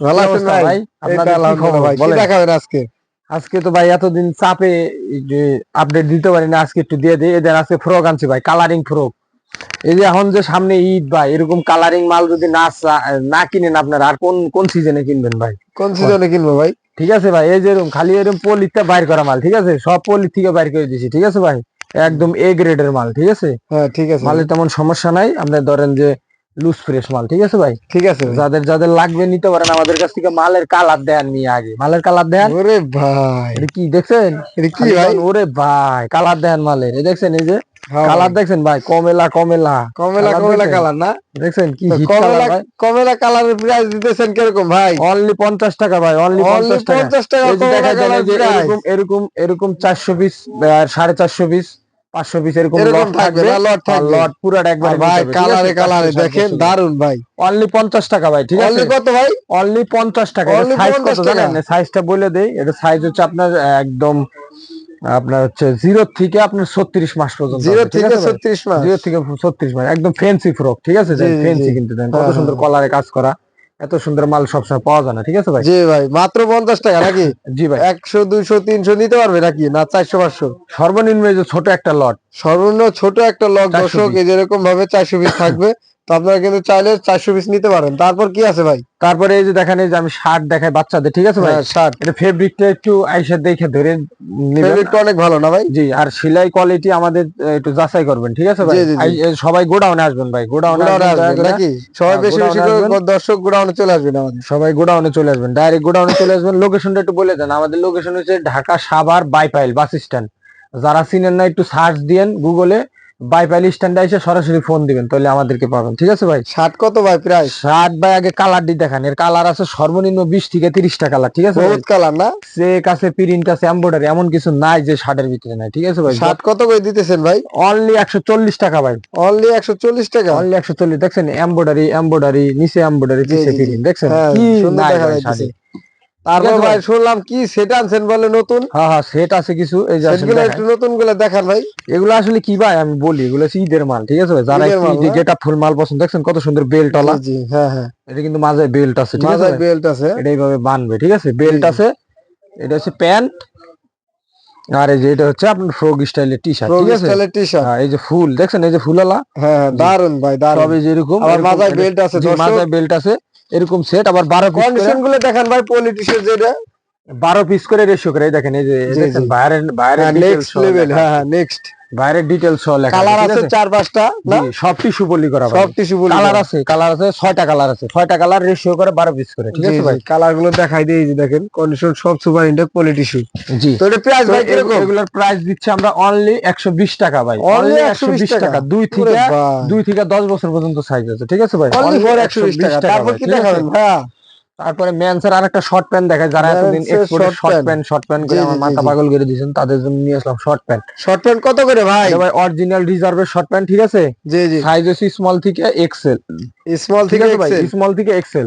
ভালো আছেন ভাই? ভাই? আপনাদের আপনাদের কি কি খবর? খবর ভাই কি দেখাবেন আজকে? আজকে তো ভাই এতদিন চাপে আপডেট দিতে পারি না আজকে একটু দিয়ে দিই। এদের আজকে ফ্রক আনছি ভাই কালারিং ফ্রক এই যে এখন যে সামনে ঈদ ভাই এরকম কালারিং মাল যদি না না কিনেন আপনারা আর কোন কোন সিজনে কিনবেন ভাই? কোন সিজনে কিনবো ভাই? ঠিক আছে ভাই এই যে এরকম খালি এরকম পলিতে বাইর করা মাল ঠিক আছে? সব পলি থেকে বাইর করে দিছি ঠিক আছে ভাই? একদম এ গ্রেডের মাল ঠিক আছে? হ্যাঁ ঠিক আছে। মালের তেমন সমস্যা নাই। আপনার ধরেন যে লুজ ফ্রেশ মাল ঠিক আছে ভাই? ঠিক আছে যাদের যাদের লাগবে নিতে পারেন আমাদের কাছ থেকে মালের কালার দেন নিয়ে আগে। মালের কালার দেন? ওরে ভাই। এটা কি দেখছেন? এটা কি ভাই? ওরে ভাই কালার দেন মালের। এই দেখছেন এই যে? হ্যাঁ কালার দেখছেন ভাই? কমেলা কমেলা। কমেলা কমেলা কালার না? দেখছেন কি কমেলা কমেলা কালারের প্রাইস দিতেছেন কীরকম ভাই? অনলি পঞ্চাশ টাকা ভাই অনলি পঞ্চাশ টাকা। 50 টাকা। এরকম এরকম এরকম চারশো পিস সাড়ে চারশো পিস পাঁচশো পিস এরকম এরকম লট থাকবে পুরাটা একবার ভাই কালারে কালারে দেখেন দারুণ ভাই। অনলি পঞ্চাশ টাকা ভাই ঠিক আছে? কত ভাই? অনলি পঞ্চাশ টাকা। সাইজ কত জানেন? সাইজটা বলে দেই এটা সাইজ হচ্ছে আপনার একদম আপনার হচ্ছে জিরো থেকে আপনার ছত্রিশ মাস পর্যন্ত জিরো থেকে ছত্রিশ মাস। জিরো থেকে ছত্রিশ মাস একদম ফেন্সি ফ্রক ঠিক আছে? ফেন্সি কিন্তু দেন হ্যাঁ, কত সুন্দর হ্যাঁ। কলারে কাজ করা। এত সুন্দর মাল সবসময় পাওয়া যায় না ঠিক আছে ভাই? জি ভাই মাত্র পঞ্চাশ টাকা নাকি? জি ভাই। একশো দুইশো তিনশো নিতে পারবে নাকি? না চারশো পাঁচশো? সর্বনিম্ন যে ছোট একটা লট সর্বনিম্ন ছোট একটা লট 400 দর্শক এরকম যেরকম ভাবে চারশো পিস থাকবে তো আপনারা কিন্তু চাইলে চারশো পিস নিতে পারেন। তারপর কি আছে ভাই? তারপরে এই যে দেখেন এই যে আমি শার্ট দেখাই বাচ্চাদের ঠিক আছে ভাই? শার্ট। এটা ফেব্রিকটা একটু আইসার দেখে ধরে ফেব্রিকটা অনেক ভালো না ভাই? জি আর সেলাই কোয়ালিটি আমাদের একটু যাচাই করবেন ঠিক আছে ভাই? সবাই গোডাউনে আসবেন ভাই গোডাউনে আসবেন নাকি? সবাই হ্যাঁ, বেশি বেশি করে দর্শক গোডাউনে চলে আসবেন আমাদের। সবাই গোডাউনে চলে আসবেন ডাইরেক্ট গোডাউনে চলে আসবেন। লোকেশনটা একটু বলে দেন আমাদের লোকেশন হচ্ছে ঢাকা সাভার বাইপাইল বাস স্ট্যান্ড। যারা চিনেন না একটু সার্চ দিয়েন গুগলে বাইপাইল স্ট্যান্ডে এসে সরাসরি ফোন দিবেন তাহলে আমাদেরকে পাবেন। ঠিক আছে ভাই? শার্ট কত ভাই প্রাইস শার্ট ভাই আগে কালার দি দেখান। এর কালার আছে সর্বনিম্ন বিশ থেকে তিরিশটা কালার ঠিক আছে ভাই? বহুত কালার না? চেক আছে প্রিন্ট আছে এমব্রয়ডারি এমন কিছু নাই যে শার্টের ভিতরে নাই ঠিক আছে ভাই? শার্ট কত করে দিতেছেন ভাই? অনলি একশো চল্লিশ টাকা ভাই। অনলি একশো চল্লিশ টাকা? অনলি একশো চল্লিশ দেখছেন? এমব্রয়ডারি এমব্রয়ডারি নিচে। প্রিন্ট দেখছেন? হ্যাঁ কি সুন্দর নাই দেখা ভাই যাইতেছে শাড়ি তারপর ভাই ভাই? শুনলাম কি সেট আনছেন বলে নতুন। হ্যাঁ হ্যাঁ সেট আছে কিছু এই যে সেটগুলো একটু নতুনগুলো দেখান ভাই। এগুলো আসলে কি ভাই আমি বলি এগুলো হচ্ছে ঈদের মাল ঠিক আছে ভাই? যারা ঈদের ঈদে গেটা ফুল মাল পছন্দ দেখছেন কত সুন্দর বেল্ট জি, হ্যাঁ হ্যাঁ। এটা কিন্তু মাঝে বেল্ট আছে ঠিক আছে বেল্ট আছে। এটা এইভাবে বানবে ঠিক আছে? বেল্ট আছে এটা হচ্ছে প্যান্ট। আর এই যে এটা হচ্ছে আপনার ফ্রক স্টাইলের টি শার্ট ঠিক আছে? স্টাইলের টি শার্ট হ্যাঁ, এই যে ফুল দেখছেন? এই যে ফুলালা হ্যাঁ হ্যাঁ, দারুণ ভাই দারুণ সবই যে এরকম আবার এরকম মাথায় বেল্ট আছে মাথায় বেল্ট আছে। এরকম সেট আবার বারো কন্ডিশনগুলো দেখেন ভাই পলিটিশিয়ান যেটা বারো পিস করে রেশিও করে দেখেন এই যে। বাইরের বাইরের নেক্সট লেভেল হ্যাঁ নেক্সট বাইরের সহ লেখা কালার আছে? চার পাঁচটা না? সব টিস্যু পলি করা সব টিস্যু কালার আছে কালার আছে কালার আছে। কালার রেশিও করে বারো পিস করে ঠিক আছে ভাই? কালারগুলো দেখাই দিই যে দেখেন কন্ডিশন সব সুপার ইন্টেক পলিটিশিয়ান জি। তো এটা প্রাইস ভাই কীরকম? এগুলোর প্রাইস দিচ্ছে আমরা অনলি একশো বিশ টাকা ভাই। অনলি 120 একশো বিশ টাকা। দুই থেকে দুই থেকে দশ বছর পর্যন্ত সাইজ আছে ঠিক আছে ভাই? অনলি একশো বিশ 120 টাকা তারপর কি দেখাবেন ভাইয়া? তারপরে মেন্সের আর একটা শর্ট প্যান্ট দেখায় যারা এতদিন এক্সপোর্টের শর্ট। প্যান্ট শর্ট প্যান্ট করে আমার মাথা পাগল করে দিয়েছেন তাদের জন্য নিয়ে আসলাম শর্ট প্যান্ট শর্ট প্যান্ট কত করে ভাই? ভাই অরিজিনাল রিজার্ভের শর্ট প্যান্ট ঠিক আছে? জি জি। সাইজ হচ্ছে স্মল থেকে এক্সেল স্মল ঠিক থেকে আছে ভাই? স্মল থেকে এক্সেল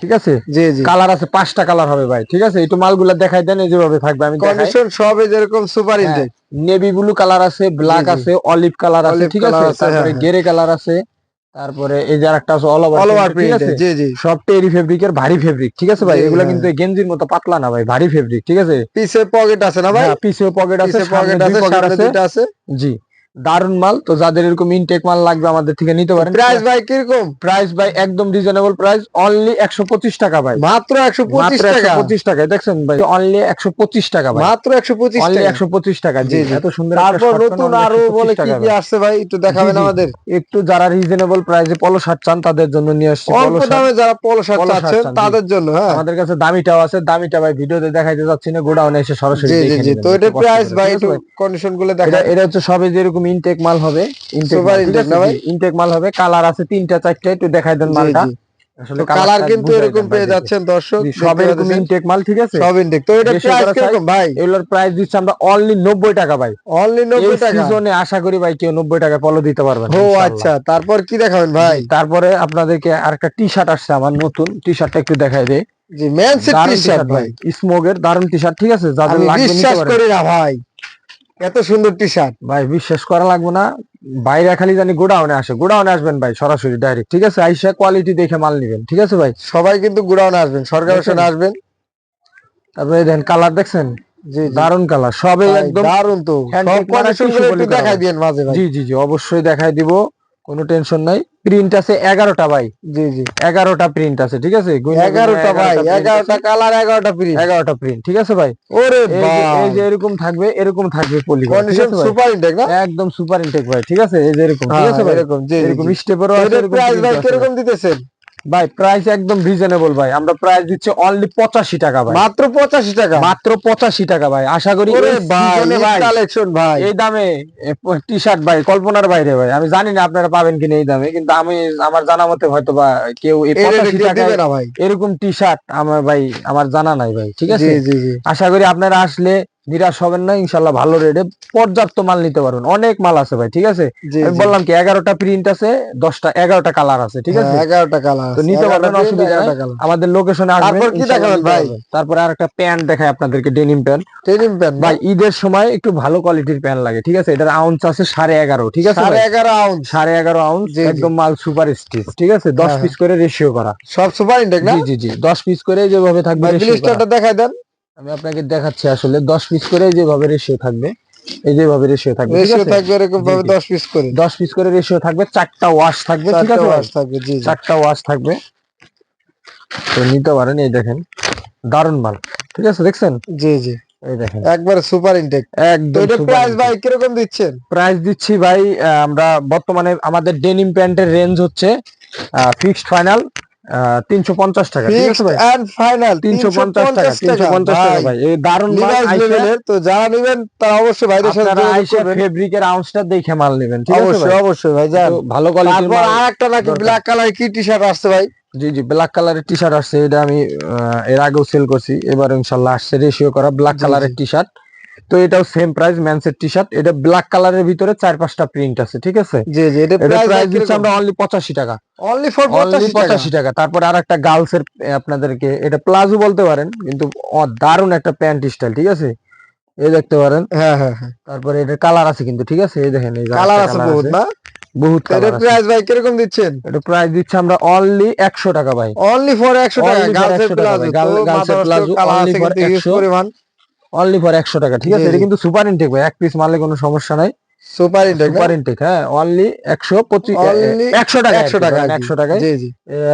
ঠিক আছে? জি জি। কালার আছে পাঁচটা কালার হবে ভাই ঠিক আছে? একটু মালগুলা দেখাই দেন এই যেভাবে থাকবে আমি কন্ডিশন সব এই যেরকম super intake navy blue colour আছে ব্ল্যাক আছে অলিভ কালার আছে ঠিক আছে? তারপরে হ্যাঁ, গেরে কালার আছে। তারপরে এই যে আরেকটা আছে অল অল ওভার ওভার ঠিক প্রিন্ট আছে? জি জি। সব টেরি ফেব্রিকের ভারী ফেব্রিক ঠিক আছে ভাই? এগুলা হ্যাঁ। কিন্তু গেঞ্জির মতো পাতলা না ভাই ভারী ফেব্রিক ঠিক আছে? পিছে পকেট আছে না ভাই? হ্যাঁ, পকেট আছে পিছে পকেট আছে সামনে দুটো আছে। জি। দারুণ মাল। তো যাদের এরকম ইনটেক মাল লাগবে আমাদের থেকে নিতে পারেন। প্রাইস ভাই কীরকম? প্রাইস ভাই একদম রিজনেবল প্রাইস অনলি একশো পঁচিশ টাকা ভাই। মাত্র একশো পঁচিশ টাকা? পঁচিশ টাকা দেখছেন ভাই? অনলি একশো পঁচিশ টাকা ভাই। মাত্র একশো পঁচিশ অনলি একশো পঁচিশ টাকা জি। এত সুন্দর তারপর নতুন আরও বলে কি কি আসছে ভাই? একটু দেখাবেন। আমাদের। একটু যারা রিজনেবল প্রাইসে পলো শার্ট চান তাদের জন্য নিয়ে আসছে অল্প দামে যারা পলো শার্ট চাচ্ছেন তাদের জন্য হ্যাঁ। আমাদের কাছে দামিটাও আছে দামিটা ভাই ভিডিওতে দেখাইতে যাচ্ছি না গোডাউনে এসে সরাসরি জি জি তো এটা প্রাইস ভাই কন্ডিশনগুলো দেখা এটা হচ্ছে সবে যেরকম ইনটেক মাল হবে। ইনটেক না ভাই? ইনটেক মাল হবে কালার আছে তিনটা চারটা একটু দেখাই দেন মালটা। আসলে কালার কিন্তু এরকম পেয়ে যাচ্ছেন দর্শক। সব এরকম ইনটেক মাল ঠিক আছে? সব ইনটেক তো এটা প্রাইস কীরকম ভাই? এগুলোর প্রাইস দিচ্ছে আমরা অনলি নব্বই টাকা ভাই। অনলি এই নব্বই টাকা? সিজনে আশা করি ভাই কেউ নব্বই টাকা পলো দিতে পারবেন ও আচ্ছা তারপর কি দেখাবেন ভাই? তারপরে আপনাদেরকে আরেকটা টি শার্ট আসছে আমার নতুন। টি শার্টটা একটু দেখাই দেয় জি শার্ট ভাই। স্মোগের দারুণ টি শার্ট ঠিক আছে? যাদের লাগবে নিতে বিশ্বাস করি না ভাই। এত সুন্দর টি শার্ট ভাই বিশ্বাস করা লাগবে না। বাইরে খালি জানি গোডাউনে আসে। গোডাউনে আসবেন ভাই সরাসরি ডাইরেক্ট ঠিক আছে? আইসা কোয়ালিটি দেখে মাল নিবেন ঠিক আছে ভাই? সবাই কিন্তু গোডাউনে আসবেন সরকার সাথে আসবেন। তারপরে দেখেন কালার দেখছেন? দারুণ কালার সবে একদম দারুণ তো। দেখাই। দিয়েন মাঝে জি জি জি অবশ্যই দেখাই দিব। কোনো টেনশন নাই। প্রিন্ট আছে এগারোটা ভাই। জি জি এগারোটা প্রিন্ট আছে ঠিক আছে? এগারোটা ভাই এগারোটা কালার এগারোটা প্রিন্ট এগারোটা প্রিন্ট ঠিক আছে ভাই? ওরে এই যে- এরকম থাকবে এরকম থাকবে পলি কন্ডিশন সুপার ইনটেক না? একদম সুপার ইনটেক ভাই ঠিক আছে? এই যে এরকম ঠিক হ্যাঁ, আছে ভাই? এরকম যে এরকম স্টেপারও স্টেপেরও আছে এরকম প্রাইস ভাই কীরকম দিতেছেন? ভাই প্রাইস একদম রিজনেবল ভাই। আমরা প্রাইস দিচ্ছি অনলি পঁচাশি টাকা ভাই। মাত্র পঁচাশি টাকা? মাত্র পঁচাশি টাকা ভাই। আশা করি ভাই কালেকশন ভাই এই দামে টি শার্ট ভাই কল্পনার বাইরে ভাই। আমি জানি না আপনারা পাবেন কিনা এই দামে কিন্তু আমি আমার জানা মতে হয়তো বা কেউ পঁচাশি ভাই। এরকম টি শার্ট আমার ভাই আমার জানা নাই ভাই ঠিক আছে? আশা করি আপনারা আসলে নিরাশ হবেন না ইনশাল্লাহ ভালো রেটে পর্যাপ্ত মাল নিতে পারবেন। অনেক মাল আছে ভাই ঠিক আছে? আমি বললাম কি এগারোটা প্রিন্ট আছে দশটা এগারোটা কালার আছে ঠিক আছে? হ্যাঁ, এগারোটা কালার তো নিতে পারবেন অসুবিধা আমাদের লোকেশনে আসবেন কি ইনশাল্লাহ ভাই? তারপরে আর একটা প্যান্ট দেখায় আপনাদেরকে ডেনিম প্যান্ট ট্রেনিং প্যান্ট ভাই ঈদের সময় একটু ভালো কোয়ালিটির প্যান্ট লাগে ঠিক আছে? এটার আউন্স আছে সাড়ে এগারো ঠিক আছে সাড়ে এগারো আউন্স সাড়ে এগারো আউন্স। একদম মাল সুপার স্টিচ ঠিক আছে? দশ হ্যাঁ, পিস করে রেশিও করা। সব সুপার ইনটেক না? জি জি জি দশ পিস করে যেভাবে থাকবে দেখাই দেন। আমি আপনাকে দেখাচ্ছি আসলে দশ পিস করে যেভাবে রেশিও থাকবে এই যেভাবে রেশিও থাকবে রেশিও থাকবে এরকম ভাবে জি, জি। দশ পিস করে। দশ পিস করে রেশিও থাকবে চারটা ওয়াশ থাকবে ঠিক চারটা আছে ওয়াশ থাকবে জি চারটা ওয়াশ থাকবে। তো নিতে পারেন এই দেখেন দারুণ মাল ঠিক আছে দেখছেন? জি জি। এই দেখেন। একবারে সুপার ইনটেক তো একদম এটা প্রাইস ভাই কীরকম দিচ্ছেন? প্রাইস দিচ্ছি ভাই আমরা বর্তমানে আমাদের ডেনিম প্যান্টের রেঞ্জ হচ্ছে ফিক্সড ফাইনাল তিনশো পঞ্চাশ টাকা ঠিক আছে ফিক্সড ভাই? এন্ড ফাইনাল তিনশো পঞ্চাশ টাকা তিনশো পঞ্চাশ টাকা। ভাই এই দারুণ মাল লিভাইস আইসা- লেভেলের তো যারা নেবেন তারা অবশ্যই ভাইদের সাথে ফেব্রিকের আউন্সটা দেখে মাল নেবেন ঠিক আছে অবশ্যই অবশ্যই ভাই যান। ভালো কোয়ালিটির তারপর মাল আর একটা নাকি ব্ল্যাক কালার কি টি শার্ট আসছে ভাই? জি জি ব্ল্যাক কালারের টি শার্ট আসছে এটা আমি এর আগেও সেল করছি এবার ইনশাল্লাহ আসছে রেশিও করা ব্ল্যাক কালারের টি শার্ট তো এটাও সেম প্রাইস ম্যানসের টি শার্ট এটা ব্ল্যাক কালারের ভিতরে চার পাঁচটা প্রিন্ট আছে ঠিক আছে? জি জি এটা এটা প্রাইস প্রাইস দিচ্ছি আমরা অনলি পঁচাশি টাকা। অনলি ফর অনলি 85 টাকা। পঁচাশি টাকা। তারপর আর একটা গার্লস এর আপনাদেরকে এটা প্লাজো বলতে পারেন কিন্তু দারুণ একটা প্যান্ট স্টাইল ঠিক আছে? এই দেখতে পারেন। হ্যাঁ হ্যাঁ হ্যাঁ। তারপরে এটা কালার আছে কিন্তু ঠিক আছে? এই দেখেন এই কালার আছে বহুত না? বহুত প্রাইস ভাই কীরকম দিচ্ছেন? এটা প্রাইস দিচ্ছি আমরা অনলি একশো টাকা ভাই। অনলি ফর 100 টাকা 100 টাকা প্লাজো girls এর প্লাজো কিন্তু হিউজ 100 পরিমাণ। অনলি ফর একশো টাকা ঠিক আছে? এটা কিন্তু সুপার ইনটেক ভাই এক পিস মারলে কোনো সমস্যা নাই। সুপার ইনটেক সুপার ইনটেক হ্যাঁ অনলি একশো পঁচিশ একশো টাকা 100 টাকা একশো টাকায়। জি জি।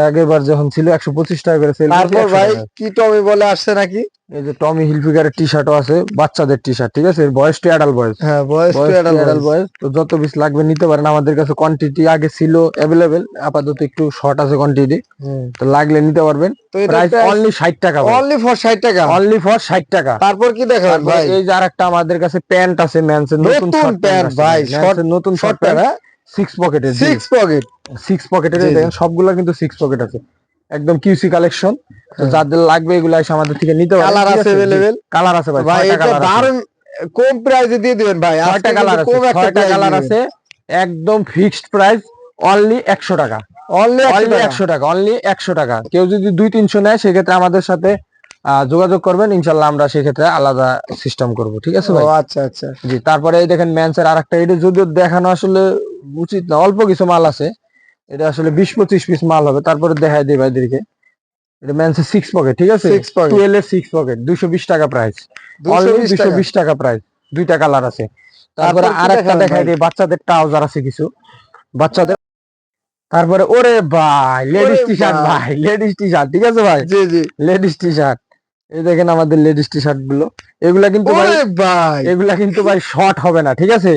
আগের বার যখন ছিল একশো পঁচিশ টাকা করে সেল তারপর ভাই কি টমি বলে আসছে নাকি? এই যে টমি হিলফিগারের টি শার্টও আছে বাচ্চাদের টি শার্ট ঠিক আছে? এর বয়স টু অ্যাডাল্ট বয়স। হ্যাঁ বয়স টু অ্যাডাল্ট বয়স। তো যত পিস লাগবে নিতে পারেন আমাদের কাছে কোয়ান্টিটি আগে ছিল অ্যাভেলেবেল আপাতত একটু শর্ট আছে কোয়ান্টিটি তো লাগলে নিতে পারবেন। তো প্রাইস অনলি ষাট টাকা অনলি ফর 60 টাকা? অনলি ফর ষাট টাকা। তারপর কি দেখাবেন ভাই? এই যে আরেকটা আমাদের কাছে প্যান্ট আছে ম্যানসের নতুন short প্যান্ট ভাই, এর নতুন শর্ট শর্ট প্যান্ট সিক্স পকেটের সিক্স পকেট সিক্স পকেটের। দেখেন সবগুলা কিন্তু সিক্স পকেট আছে। একদম কিউসি কালেকশন হ্যাঁ। যাদের লাগবে এগুলো এসে আমাদের থেকে নিতে পারেন কালার আছে अवेलेबल কালার আছে ভাই ভাই ছয়টা এটা কালার আছে দারুন কম প্রাইসে দিয়ে দিবেন ভাই আজকে ছয়টা কিন্তু কালার আছে কম একটা ছয়টা কালার আছে একদম ফিক্সড প্রাইস অনলি একশো টাকা অনলি অনলি একশো টাকা অনলি একশো টাকা কেউ যদি দুই তিনশো নেয় সেক্ষেত্রে আমাদের সাথে আহ, যোগাযোগ করবেন ইনশাল্লাহ আমরা সেক্ষেত্রে আলাদা সিস্টেম করব ঠিক আছে ভাই ও আচ্ছা আচ্ছা জি তারপরে এই দেখেন ম্যানসের আর একটা এটা যদিও দেখানো আসলে উচিত না অল্প কিছু মাল আছে এটা আসলে বিশ পঁচিশ পিস মাল হবে তারপরে দেখাই দিই ভাইদেরকে। এটা ম্যানসের সিক্স পকেট ঠিক আছে? সিক্স পকেট টুয়েলভ এর সিক্স পকেট দুশো বিশ টাকা প্রাইস দুশো বিশ টাকা। প্রাইস দুইটা কালার আছে। তারপরে আর একটা দেখাই ভাই? দিই বাচ্চাদের ট্রাউজার আছে কিছু। বাচ্চাদের তারপরে ওরে ভাই লেডিস টি শার্ট ভাই। ভাই লেডিস টি শার্ট ঠিক আছে ভাই? জি জি। লেডিস টি শার্ট এই দেখেন আমাদের লেডিস টি শার্টগুলো। এগুলা কিন্তু ভাই এগুলা কিন্তু ভাই শর্ট হবে না ঠিক আছে?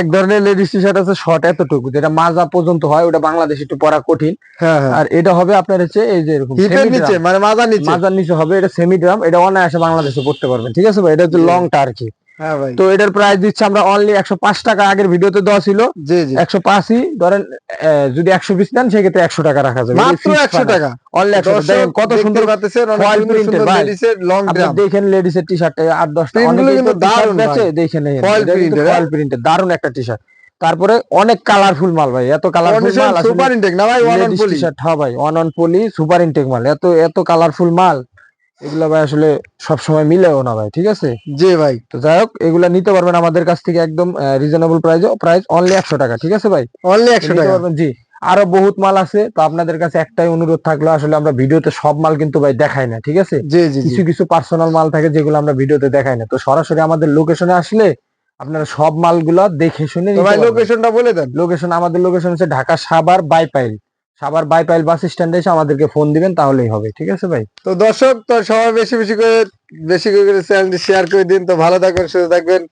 এক ধরনের লেডিস টি শার্ট আছে শর্ট এতটুকু। যেটা মাজা পর্যন্ত হয় ওটা বাংলাদেশে একটু পরা কঠিন। হ্যাঁ হ্যাঁ। আর এটা হবে আপনার হচ্ছে এই যে এরকম নিচে মানে মাজার নিচে? মাজার নিচে হবে এটা সেমি ড্রাম এটা অনায়াসে বাংলাদেশে পড়তে পারবেন ঠিক আছে ভাই? এটা হচ্ছে লং টার্কি আর কি। ভাই তো এটার প্রাইস দিচ্ছে আমরা অনলি একশো পাঁচ টাকা। আগের ভিডিওতে দেওয়া ছিল একশো পাঁচই। ধরেন যদি একশো পিস নেন সেক্ষেত্রে একশো টাকা রাখা যাবে। মাত্র একশো টাকা। অনলি একশো দেখেন কত সুন্দর লেডিস এর টি শার্ট আট দশটা। দারুণ প্রিন্টের দারুণ একটা টি শার্ট তারপরে অনেক কালারফুল মাল ভাই। এত কালারফুল মাল সুপার ইনটেক না ভাই? ওয়ান অন পলি হ্যাঁ ভাই। One on poly super intact মাল। এত এত কালারফুল মাল। এগুলা ভাই আসলে সবসময় মিলেও না ভাই ঠিক আছে? জি ভাই। তো যাই হোক এগুলা নিতে পারবেন আমাদের কাছ থেকে একদম রিজনেবল প্রাইসে প্রাইস অনলি একশো টাকা ঠিক আছে ভাই? অনলি একশো টাকা। জি। আরও বহুত মাল আছে তো আপনাদের কাছে একটাই অনুরোধ থাকল আসলে আমরা ভিডিওতে সব মাল কিন্তু ভাই দেখাই না ঠিক আছে? জি জি জি। কিছু কিছু পার্সোনাল মাল থাকে যেগুলো আমরা ভিডিওতে দেখাই না তো সরাসরি আমাদের লোকেশনে আসলে আপনারা সব মালগুলা দেখে শুনে। লোকেশনটা বলে দেন। লোকেশন আমাদের লোকেশন হচ্ছে ঢাকা সাভার বাইপাইল। সাভার বাইপাইল বাস স্ট্যান্ডে এসে আমাদেরকে ফোন দিবেন, তাহলেই হবে, ঠিক আছে ভাই? তো দর্শক, তো সবাই বেশি বেশি করে বেশি করে চ্যানেলটি শেয়ার করে দিন, তো ভালো থাকবেন, সুস্থ থাকবেন।